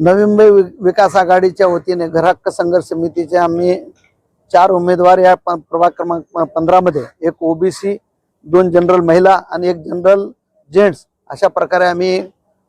नवी मुंबई वि- विकास आघाडीच्या वतीने घरहक्क संघर्ष समितीचे आम्ही चार उमेदवार या प- प्रभाग क्रमांक पंधरा मध्ये एक ओबीसी दोन जनरल महिला आणि एक जनरल जेंट्स अशा प्रकारे आम्ही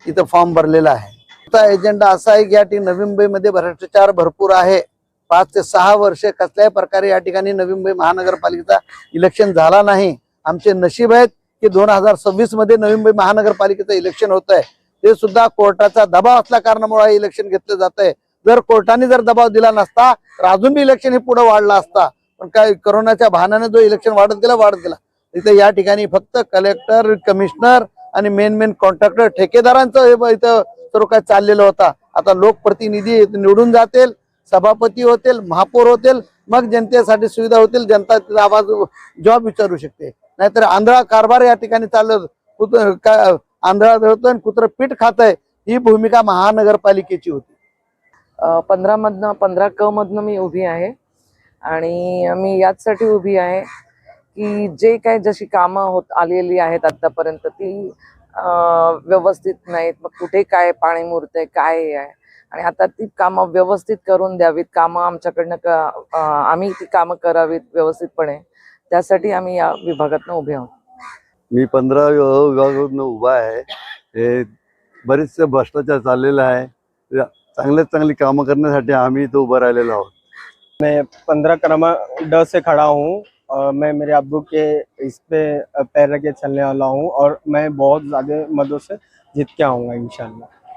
इथं फॉर्म भरलेला आहे. आता एजेंडा असा आहे की या ठिकाणी नवी मुंबईमध्ये भ्रष्टाचार भरपूर आहे. पाच ते सहा वर्षे कसल्याही प्रकारे या ठिकाणी नवी मुंबई महानगरपालिकेचा इलेक्शन झाला नाही. आमचे नशीब आहेत की दोन हजार सव्वीसमध्ये नवी मुंबई महानगरपालिकेचं इलेक्शन होत आहे ते सुद्धा कोर्टाचा दबाव असल्या कारणामुळे हे इलेक्शन घेतलं जात आहे जर कोर्टाने जर दबाव दिला नसता तर अजून बी इलेक्शन हे पुढे वाढलं असता. पण काय करोनाच्या भानाने जो इलेक्शन वाढत गेला वाढत गेला. इथे या ठिकाणी फक्त कलेक्टर कमिशनर आणि मेन मेन कॉन्ट्रॅक्टर ठेकेदारांचं हे इथं सर्व काय चाललेलं होता. आता लोकप्रतिनिधी निवडून जातील सभापती होतील महापौर होतील मग जनतेसाठी सुविधा होतील जनता तिचा आवाज जॉब विचारू शकते. नाहीतर आंधळा कारभार या ठिकाणी चाललं आंधळा धरतोय आणि कुत्र पीठ खात ही भूमिका महानगरपालिकेची होती. पंधरा मधनं पंधरा क मधनं मी उभी आहे. आणि मी याचसाठी उभी आहे की जे काय जशी कामं होत आलेली आहेत आतापर्यंत ती व्यवस्थित नाहीत. मग कुठे काय पाणी मुरतंय काय हे आहे? आणि आता ती कामं व्यवस्थित करून द्यावीत. कामं आमच्याकडनं क आम्ही ती कामं करावीत व्यवस्थितपणे. त्यासाठी आम्ही या विभागातनं उभे आहोत. मी पंधरा विभागातून उभा हे बरेचसे भ्रष्टाचार चाललेला आहे. चांगल्यात चांगली कामं करण्यासाठी आम्ही इथं उभं राहिलेलो आहोत. मैं पंद्रह क्रमांक ड से खड़ा हूँ, और मैं मेरे अबू के इस पे पैर रख के चलने वाला हूँ, और मैं बहुत ज़्यादा मदों से जीत के आऊँगा, इंशाल्लाह।